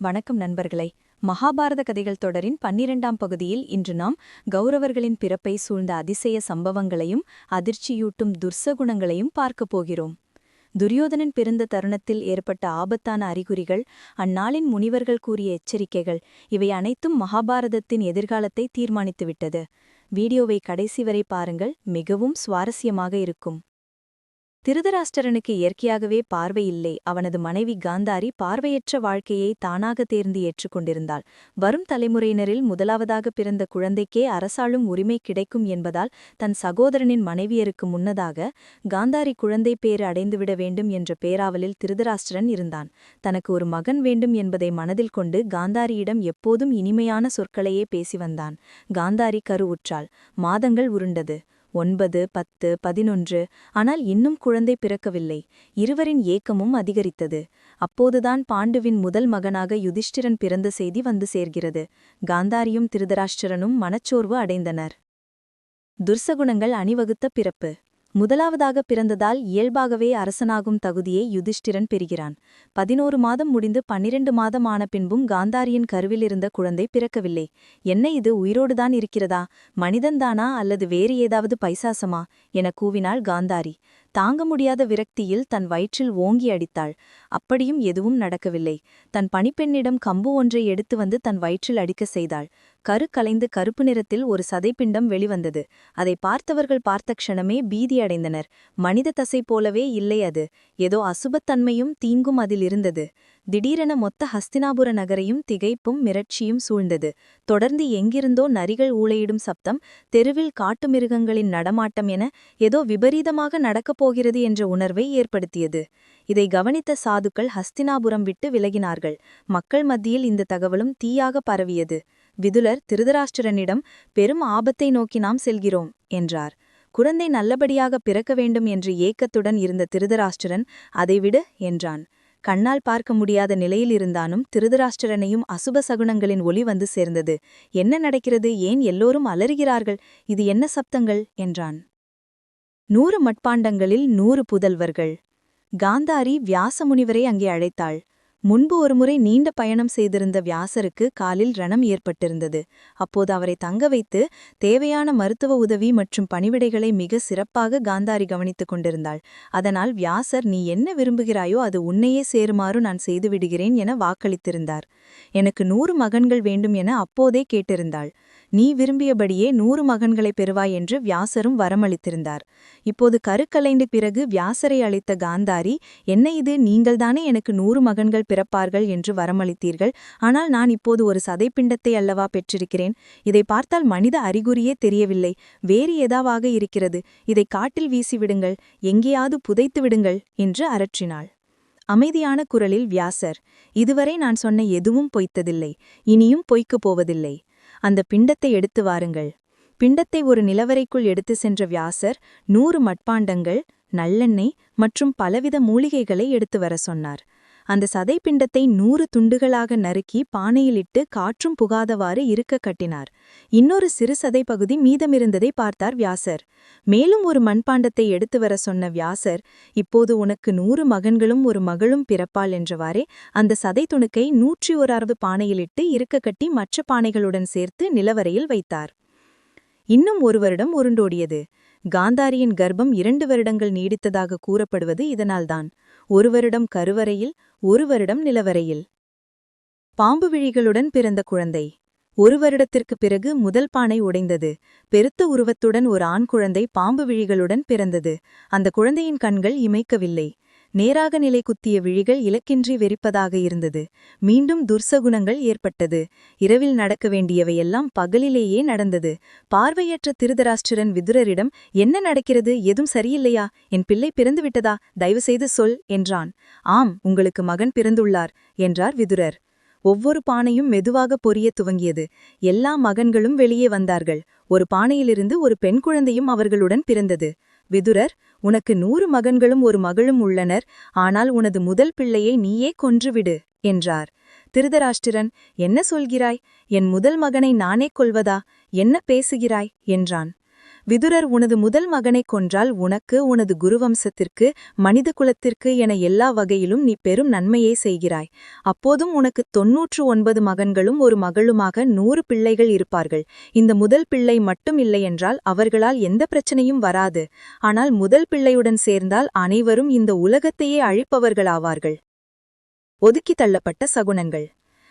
வணக்கம் நண்பர்களை. மகாபாரத கதைகள் தொடரின் பன்னிரெண்டாம் பகுதியில் இன்று நாம் கௌரவர்களின் பிறப்பை சூழ்ந்த அதிசய சம்பவங்களையும் அதிர்ச்சியூட்டும் துர்சகுணங்களையும் பார்க்கப் போகிறோம். துரியோதனன் பிறந்த தருணத்தில் ஏற்பட்ட ஆபத்தான அறிகுறிகள் அந்நாளின் முனிவர்கள் கூறிய எச்சரிக்கைகள் இவை அனைத்தும் மகாபாரதத்தின் எதிர்காலத்தை தீர்மானித்துவிட்டது. வீடியோவை கடைசி வரை பாருங்கள் மிகவும் சுவாரஸ்யமாக இருக்கும். திருதராஷ்டரனுக்கு இயற்கையாகவே பார்வை இல்லை. அவனது மனைவி காந்தாரி பார்வையற்ற வாழ்க்கையை தானாக தேர்ந்து ஏற்றுக்கொண்டிருந்தாள் வரும் தலைமுறையினரில் முதலாவதாக பிறந்த குழந்தைக்கே அரசாளும் உரிமை கிடைக்கும் என்பதால் தன் சகோதரனின் மனைவியருக்கு முன்னதாக காந்தாரி குழந்தை பேறு அடைந்துவிட வேண்டும் என்ற பேராவலில் திருதராஷ்டிரன் இருந்தான். தனக்கு ஒரு மகன் வேண்டும் என்பதை மனதில் கொண்டு காந்தாரியிடம் எப்போதும் இனிமையான சொற்களையே பேசி வந்தான். காந்தாரி கரு உற்றாள் மாதங்கள் உருண்டது. ஒன்பது பத்து பதினொன்று. ஆனால் இன்னும் குழந்தை பிறக்கவில்லை. இருவரின் ஏக்கமும் அதிகரித்தது. அப்போதுதான் பாண்டுவின் முதல் மகனாக யுதிஷ்டிரன் பிறந்த செய்தி வந்து சேர்கிறது. காந்தாரியும் திருதராஷ்டிரனும் மனச்சோர்வு அடைந்தனர். துர்சகுணங்கள் அணிவகுத்த பிறப்பு. முதலாவதாக பிறந்ததால் இயல்பாகவே அரசனாகும் தகுதியை யுதிஷ்டிரன் பெறுகிறான். பதினோரு மாதம் முடிந்து பன்னிரண்டு மாதம் ஆன பின்பும் காந்தாரியின் கருவிலிருந்த குழந்தை பிறக்கவில்லை. என்ன இது உயிரோடுதான் இருக்கிறதா? மனிதன்தானா அல்லது வேறு ஏதாவது பைசாசமா? என கூவினாள் காந்தாரி. தாங்க முடியாத விரக்தியில் தன் வயிற்றில் ஓங்கி அடித்தாள். அப்படியும் எதுவும் நடக்கவில்லை. தன் பணிப்பெண்ணிடம் கம்பு ஒன்றை எடுத்து வந்து தன் வயிற்றில் அடிக்க செய்தாள். கரு கலைந்து கருப்பு நிறத்தில் ஒரு சதைப்பிண்டம் வெளிவந்தது. அதை பார்த்தவர்கள் பார்த்த க்ஷணமே பீதியடைந்தனர். மனித தசை போலவே இல்லை அது. ஏதோ அசுபத்தன்மையும் தீங்கும் அதில் இருந்தது. திடீரென மொத்த ஹஸ்தினாபுர நகரையும் திகைப்பும் மிரட்சியும் சூழ்ந்தது. தொடர்ந்து எங்கிருந்தோ நரிகள் ஊளையிடும் சப்தம் தெருவில் காட்டு மிருகங்களின் நடமாட்டம் என ஏதோ விபரீதமாக நடக்கப் போகிறது என்ற உணர்வை ஏற்படுத்தியது. இதை கவனித்த சாதுக்கள் ஹஸ்தினாபுரம் விட்டு விலகினார்கள். மக்கள் மத்தியில் இந்த தகவலும் தீயாக பரவியது. விதுலர் திருதராஷ்டிரனிடம் பெரும் ஆபத்தை நோக்கி நாம் செல்கிறோம் என்றார். குழந்தை நல்லபடியாக பிறக்க வேண்டும் என்று ஏக்கத்துடன் இருந்த திருதராஷ்டிரன் அதைவிடு என்றான். கண்ணால் பார்க்க முடியாத நிலையில் இருந்தானும் திருதராஷ்டிரனையும் அசுப சகுனங்களின் ஒளி வந்து சேர்ந்தது. என்ன நடக்கிறது? ஏன் எல்லோரும் அலறுகிறார்கள்? இது என்ன சப்தங்கள்? என்றான். நூறு மட்பாண்டங்களில் நூறு புதல்வர்கள். காந்தாரி வியாசமுனிவரை அங்கே அழைத்தாள். முன்பு ஒருமுறை நீண்ட பயணம் செய்திருந்த வியாசருக்கு காலில் ரணம் ஏற்பட்டிருந்தது. அப்போது அவரை தங்க வைத்து தேவையான மருத்துவ உதவி மற்றும் பணிவிடைகளை மிக சிறப்பாக காந்தாரி கவனித்துக் கொண்டிருந்தாள். அதனால் வியாசர் நீ என்ன விரும்புகிறாயோ அது உன்னையே சேருமாறு நான் செய்துவிடுகிறேன் என வாக்களித்திருந்தார். எனக்கு நூறு மகன்கள் வேண்டும் என அப்போதே கேட்டிருந்தாள். நீ விரும்பியபடியே நூறு மகன்களை பெறுவாய் என்று வியாசரும் வரமளித்திருந்தார். இப்போது கருக்கலைந்து பிறகு வியாசரை அளித்த காந்தாரி என்ன இது? நீங்கள்தானே எனக்கு நூறு மகன்கள் பிறப்பார்கள் என்று வரமளித்தீர்கள். ஆனால் நான் இப்போது ஒரு சதைப்பிண்டத்தை அல்லவா பெற்றிருக்கிறேன்? இதை பார்த்தால் மனித அறிகுறியே தெரியவில்லை. வேறு ஏதாவாக இருக்கிறது. இதை காட்டில் வீசிவிடுங்கள். எங்கேயாவது புதைத்து விடுங்கள் என்று அரற்றினாள். அமைதியான குரலில் வியாசர் இதுவரை நான் சொன்ன எதுவும் பொய்த்ததில்லை. இனியும் பொய்க்கப் போவதில்லை. அந்த பிண்டத்தை எடுத்து வாருங்கள். பிண்டத்தை ஒரு நிலவரைக்குள் எடுத்து சென்ற வியாசர் நூறு மட்பாண்டங்கள் நல்லெண்ணெய் மற்றும் பலவித மூலிகைகளை எடுத்து வர சொன்னார். அந்த சதைப்பிண்டத்தை நூறு துண்டுகளாக நறுக்கி பானையிலிட்டு காற்றும் புகாதவாறு இருக்க கட்டினார். இன்னொரு சிறு சதை பகுதி மீதமிருந்ததை பார்த்தார் வியாசர். மேலும் ஒரு மண்பாண்டத்தை எடுத்து வர சொன்ன வியாசர் இப்போது உனக்கு நூறு மகன்களும் ஒரு மகளும் பிறப்பாள் என்றவாறே அந்த சதை துணுக்கை நூற்றி ஓராறு பானையிலிட்டு இருக்க கட்டி மற்ற பானைகளுடன் சேர்த்து நிலவரையில் வைத்தார். இன்னும் ஒரு வருடம் உருண்டோடியது. காந்தாரியின் கர்ப்பம் இரண்டு வருடங்கள் நீடித்ததாக கூறப்படுவது இதனால்தான். ஒரு வருடம் கருவறையில் ஒரு வருடம் நிலவரையில் பாம்பு விழிகளுடன் பிறந்த குழந்தை. ஒரு வருடத்திற்கு பிறகு முதல் பானை உடைந்தது. பெருத்த உருவத்துடன் ஒரு ஆண் குழந்தை பாம்பு விழிகளுடன் பிறந்தது. அந்த குழந்தையின் கண்கள் இமைக்கவில்லை. நேராக நிலை குத்திய விழிகள் இலக்கின்றி வெறிப்பதாக இருந்தது. மீண்டும் துர்சகுணங்கள் ஏற்பட்டது. இரவில் நடக்க வேண்டியவையெல்லாம் பகலிலேயே நடந்தது. பார்வையற்ற திருதராஷ்டிரன் விதுரரிடம் என்ன நடக்கிறது? எதுவும் சரியில்லையா? என் பிள்ளை பிறந்துவிட்டதா? தயவுசெய்து சொல் என்றான். ஆம் உங்களுக்கு மகன் பிறந்துள்ளார் என்றார் விதுரர். ஒவ்வொரு பானையும் மெதுவாக பொரிய துவங்கியது. எல்லா மகன்களும் வெளியே வந்தார்கள். ஒரு பானையிலிருந்து ஒரு பெண் குழந்தையும் அவர்களுடன் பிறந்தது. விதுரர் உனக்கு நூறு மகன்களும் ஒரு மகளும் உள்ளனர் ஆனால் உனது முதல் பிள்ளையை நீயே கொன்றுவிடு என்றார். திருதராஷ்டிரன் என்ன சொல்கிறாய்? என் முதல் மகனை நானே கொள்வதா என்ன பேசுகிறாய்? என்றான். விதுரர் உனது முதல் மகனைக் கொன்றால் உனக்கு உனது குருவம்சத்திற்கு மனித குலத்திற்கு என எல்லா வகையிலும் நீ பெரும் நன்மையை செய்கிறாய். அப்போதும் உனக்கு தொன்னூற்று ஒன்பது மகன்களும் ஒரு மகளுமாக நூறு பிள்ளைகள் இருப்பார்கள். இந்த முதல் பிள்ளை மட்டும் இல்லையென்றால் அவர்களால் எந்த பிரச்சனையும் வராது. ஆனால் முதல் பிள்ளையுடன் சேர்ந்தால் அனைவரும் இந்த உலகத்தையே அழிப்பவர்களாவார்கள். ஒதுக்கி தள்ளப்பட்ட சகுனங்கள்.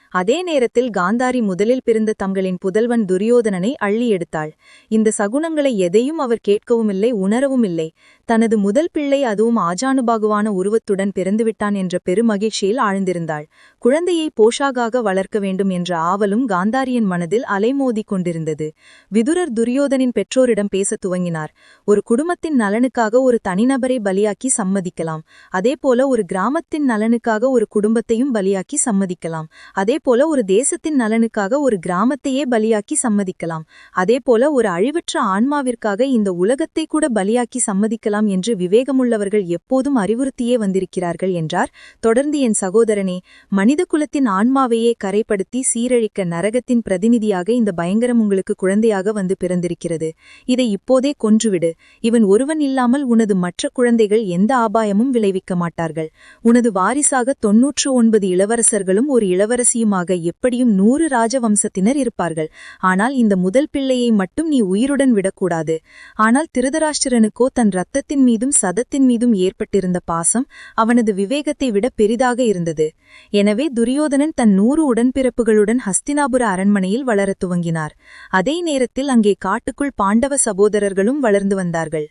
அதே நேரத்தில் காந்தாரி முதலில் பிறந்த தங்களின் புதல்வன் துரியோதனனை அள்ளி எடுத்தாள். இந்த சகுனங்களை எதையும் அவர் கேட்கவும் இல்லை உணரவும் இல்லை தனது முதல் பிள்ளை அதுவும் ஆஜானுபாகுவான உருவத்துடன் பிறந்துவிட்டான் என்ற பெருமகிழ்ச்சியில் ஆழ்ந்திருந்தாள். குழந்தையை போஷாகாக வளர்க்க வேண்டும் என்ற ஆவலும் காந்தாரியின் மனதில் அலைமோதிக் கொண்டிருந்தது. விதுரர் துரியோதனின் பெற்றோரிடம் பேசத் துவங்கினார். ஒரு குடும்பத்தின் நலனுக்காக ஒரு தனிநபரை பலியாக்கி சம்மதிக்கலாம். அதேபோல ஒரு கிராமத்தின் நலனுக்காக ஒரு குடும்பத்தையும் பலியாக்கி சம்மதிக்கலாம். அதே போல ஒரு தேசத்தின் நலனுக்காக ஒரு கிராமத்தையே பலியாக்கி சம்மதிக்கலாம். அதேபோல ஒரு அழிவற்ற ஆன்மாவிற்காக இந்த உலகத்தை கூட பலியாக்கி சம்மதிக்கலாம் என்று விவேகமுள்ளவர்கள் எப்போதும் அறிவுறுத்தியே வந்திருக்கிறார்கள் என்றார். தொடர்ந்து என் சகோதரனே மனித குலத்தின் ஆன்மாவையே கரைப்படுத்தி சீரழிக்க நரகத்தின் பிரதிநிதியாக இந்த பயங்கரம் உங்களுக்கு குழந்தையாக வந்து பிறந்திருக்கிறது. இதை இப்போதே கொன்றுவிடு. இவன் ஒருவன் இல்லாமல் உனது மற்ற குழந்தைகள் எந்த ஆபாயமும் விளைவிக்க மாட்டார்கள். உனது வாரிசாக தொன்னூற்று ஒன்பது இளவரசர்களும் ஒரு இளவரசியும் இளவரசியுமாக எப்படியும் நூறு ராஜவம்சத்தினர் இருப்பார்கள். ஆனால் இந்த முதல் பிள்ளையை மட்டும் நீ உயிருடன் விடக்கூடாது. ஆனால் திருதராஷ்டிரனுக்கோ தன் ரத்தத்தின் மீதும் சதத்தின் மீதும் ஏற்பட்டிருந்த பாசம் அவனது விவேகத்தை விட பெரிதாக இருந்தது. எனவே துரியோதனன் தன் நூறு உடன்பிறப்புகளுடன் ஹஸ்தினாபுர அரண்மனையில் வளரத் துவங்கினார். அதே நேரத்தில் அங்கே காட்டுக்குள் பாண்டவ சகோதரர்களும் வளர்ந்து வந்தார்கள்.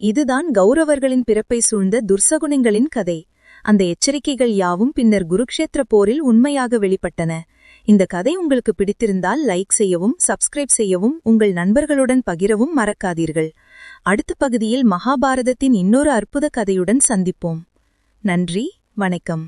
இதுதான் கௌரவர்களின் பிறப்பை சூழ்ந்த துர்சகுணங்களின் கதை. அந்த எச்சரிக்கைகள் யாவும் பின்னர் குருக்ஷேத்திர போரில் உண்மையாக வெளிப்பட்டன. இந்த கதை உங்களுக்கு பிடித்திருந்தால் லைக் செய்யவும் சப்ஸ்கிரைப் செய்யவும் உங்கள் நண்பர்களுடன் பகிரவும் மறக்காதீர்கள். அடுத்த பகுதியில் மகாபாரதத்தின் இன்னொரு அற்புத கதையுடன் சந்திப்போம். நன்றி வணக்கம்.